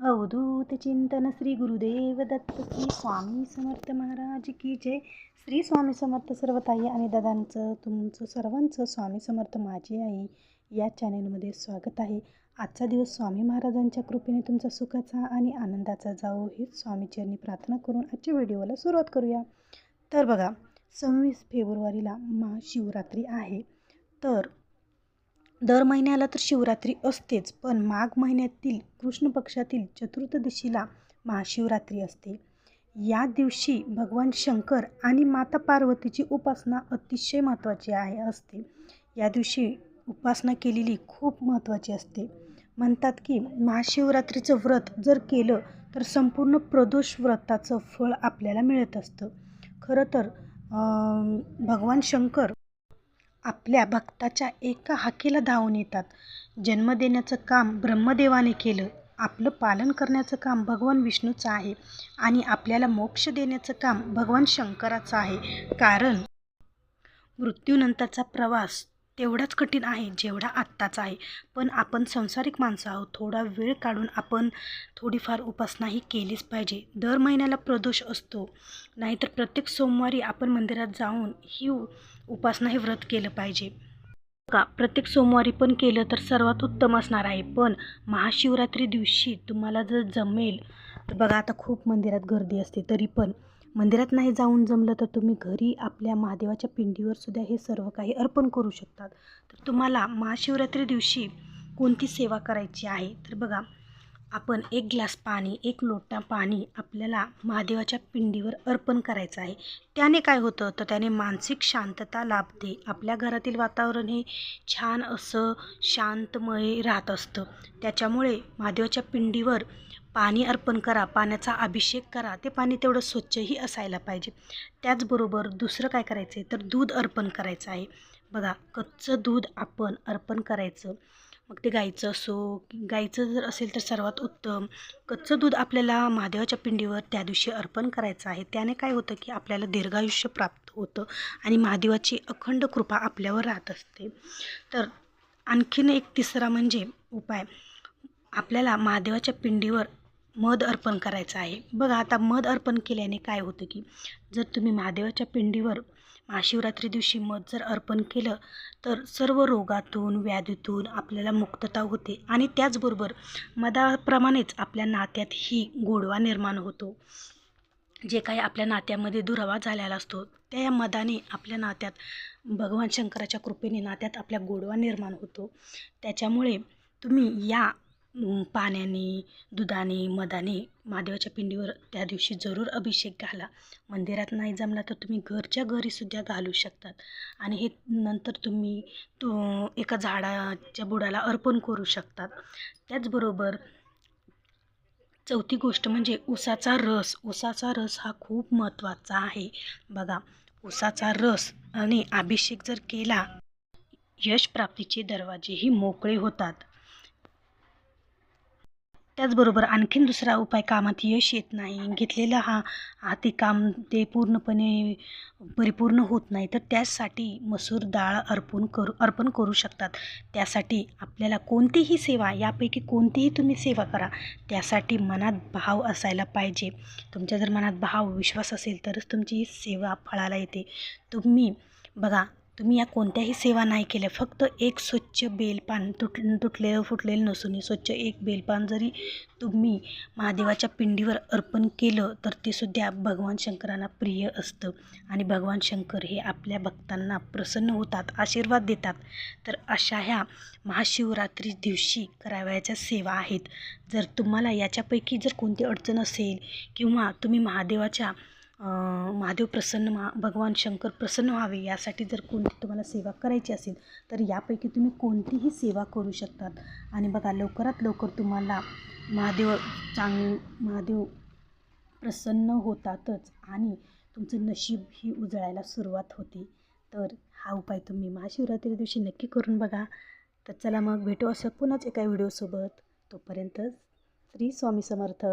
अवधूत चिंतन श्री गुरुदेव दत्त की स्वामी समर्थ महाराज की जय. श्री स्वामी समर्थ सर्व ताई आणि दादांचं तुमचं सर्वांचं स्वामी समर्थ माझी आई या चॅनलमध्ये स्वागत आहे. आजचा दिवस स्वामी महाराजांच्या कृपेने तुमचा सुखाचा आणि आनंदाचा जावो हीच स्वामीचरणी प्रार्थना करून आजच्या व्हिडिओला सुरुवात करूया. तर बघा सव्वीस फेब्रुवारीला महाशिवरात्री आहे. तर दर महिन्याला तर शिवरात्री असतेच पण माघ महिन्यातील कृष्ण पक्षातील चतुर्थदशीला महाशिवरात्री असते. या दिवशी भगवान शंकर आणि माता पार्वतीची उपासना अतिशय महत्त्वाची आहे असते. या दिवशी उपासना केलेली खूप महत्त्वाची असते. म्हणतात की महाशिवरात्रीचं व्रत जर केलं तर संपूर्ण प्रदोष व्रताचं फळ आपल्याला मिळत असतं. खरं तर भगवान शंकर आपल्या भक्ताच्या एका हाकेला धावून येतात. जन्म देण्याचं काम ब्रह्मदेवाने केलं. आपलं पालन करण्याचं काम भगवान विष्णूचं आहे आणि आपल्याला मोक्ष देण्याचं काम भगवान शंकराचं आहे. कारण मृत्यूनंतरचा प्रवास तेवढाच कठीण आहे जेवढा आत्ताचा आहे. पण आपण संसारिक माणसं आहोत. थोडा वेळ काढून आपण थोडीफार उपासनाही केलीच पाहिजे. दर महिन्याला प्रदोष असतो. नाहीतर प्रत्येक सोमवारी आपण मंदिरात जाऊन ही उपासना हे व्रत केलं पाहिजे. का? प्रत्येक सोमवारी पण केलं तर सर्वात उत्तम असणार आहे. पण महाशिवरात्री दिवशी तुम्हाला जर जमेल तर बघा आता खूप मंदिरात गर्दी असते तरी पण. मंदिरात नाही जाऊन जमलं तर तुम्ही घरी आपल्या महादेवाच्या पिंडीवर सुद्धा हे सर्व काही अर्पण करू शकतात. तर तुम्हाला महाशिवरात्री दिवशी कोणती सेवा करायची आहे? तर बघा आपण एक ग्लास पाणी एक लोटा पाणी आपल्याला महादेवाच्या पिंडीवर अर्पण करायचं आहे. त्याने काय होतं? तर त्याने मानसिक शांतता लाभते. आपल्या घरातील वातावरण हे छान असं शांतमय राहत असतं. त्याच्यामुळे महादेवाच्या पिंडीवर पाणी अर्पण करा पाण्याचा अभिषेक करा ते पाणी तेवढं स्वच्छही असायला पाहिजे. त्याचबरोबर दुसरं काय करायचं आहे तर दूध अर्पण करायचं आहे. बघा कच्चं दूध आपण अर्पण करायचं. मग ते गाईचं असो गाईचं जर असेल तर सर्वात उत्तम. कच्चं दूध आपल्याला महादेवाच्या पिंडीवर त्या दिवशी अर्पण करायचं आहे. त्याने काय होतं की आपल्याला दीर्घायुष्य प्राप्त होतं आणि महादेवाची अखंड कृपा आपल्यावर राहत असते. तर आणखीन एक तिसरा म्हणजे उपाय. आपल्याला महादेवाच्या पिंडीवर मध अर्पण करायचं आहे. बघा आता मध अर्पण केल्याने काय होतं की जर तुम्ही महादेवाच्या पिंडीवर महाशिवरात्री दिवशी मध जर अर्पण केलं तर सर्व रोगातून व्याधीतून आपल्याला मुक्तता होते. आणि त्याचबरोबर मधाप्रमाणेच आपल्या नात्यातही गोडवा निर्माण होतो. जे काही आपल्या नात्यामध्ये दुरावा झालेला असतो त्या या मदाने आपल्या नात्यात भगवान शंकराच्या कृपेने नात्यात आपल्या गोडवा निर्माण होतो. त्याच्यामुळे तुम्ही या पाण्याने दुधाने मधाने महादेवाच्या पिंडीवर त्या दिवशी जरूर अभिषेक घाला. मंदिरात नाही जमला तर तुम्ही घरच्या घरीसुद्धा घालू शकतात. आणि हे नंतर तुम्ही तो एका झाडाच्या बुडाला अर्पण करू शकतात. त्याचबरोबर चौथी गोष्ट म्हणजे उसाचा रस. उसाचा रस हा खूप महत्त्वाचा आहे. बघा ऊसाचा रस आणि अभिषेक जर केला यश प्राप्तीचे दरवाजेही मोकळे होतात. त्याचबरोबर आणखीन दुसरा उपाय कामात यश येत नाही. घेतलेला हा हाती काम ते पूर्णपणे परिपूर्ण होत नाही तर त्यासाठी मसूर डाळ अर्पण करू अर्पण करू शकतात. त्यासाठी आपल्याला कोणतीही सेवा यापैकी कोणतीही तुम्ही सेवा करा त्यासाठी मनात भाव असायला पाहिजे. तुमच्या जर मनात भाव विश्वास असेल तरच तुमची ही सेवा फळाला येते. तुम्ही बघा तुम्ही या कोणत्याही सेवा नाही केल्या. फक्त एक स्वच्छ बेलपान तुट तुटलेलं फुटलेलं नसून स्वच्छ एक बेलपान जरी तुम्ही महादेवाच्या पिंडीवर अर्पण केलं तर ते सुद्धा भगवान शंकरांना प्रिय असतं. आणि भगवान शंकर हे आपल्या भक्तांना प्रसन्न होतात आशीर्वाद देतात. तर अशा ह्या महाशिवरात्री दिवशी करावयाच्या सेवा आहेत. जर तुम्हाला याच्यापैकी जर कोणती अडचण असेल किंवा तुम्ही महादेवाच्या महादेव प्रसन्न मा भगवान शंकर प्रसन्न व्हावे यासाठी जर कोणती तुम्हाला सेवा करायची असेल तर यापैकी तुम्ही कोणतीही सेवा करू शकतात. आणि बघा लवकरात लवकर तुम्हाला महादेव चांग महादेव प्रसन्न होतातच आणि तुमचं नशीब ही उजळायला सुरुवात होते. तर हा उपाय तुम्ही महाशिवरात्री दिवशी नक्की करून बघा. तर चला मग भेटू असं पुन्हाच एका व्हिडिओसोबत. तोपर्यंत श्री स्वामी समर्थ.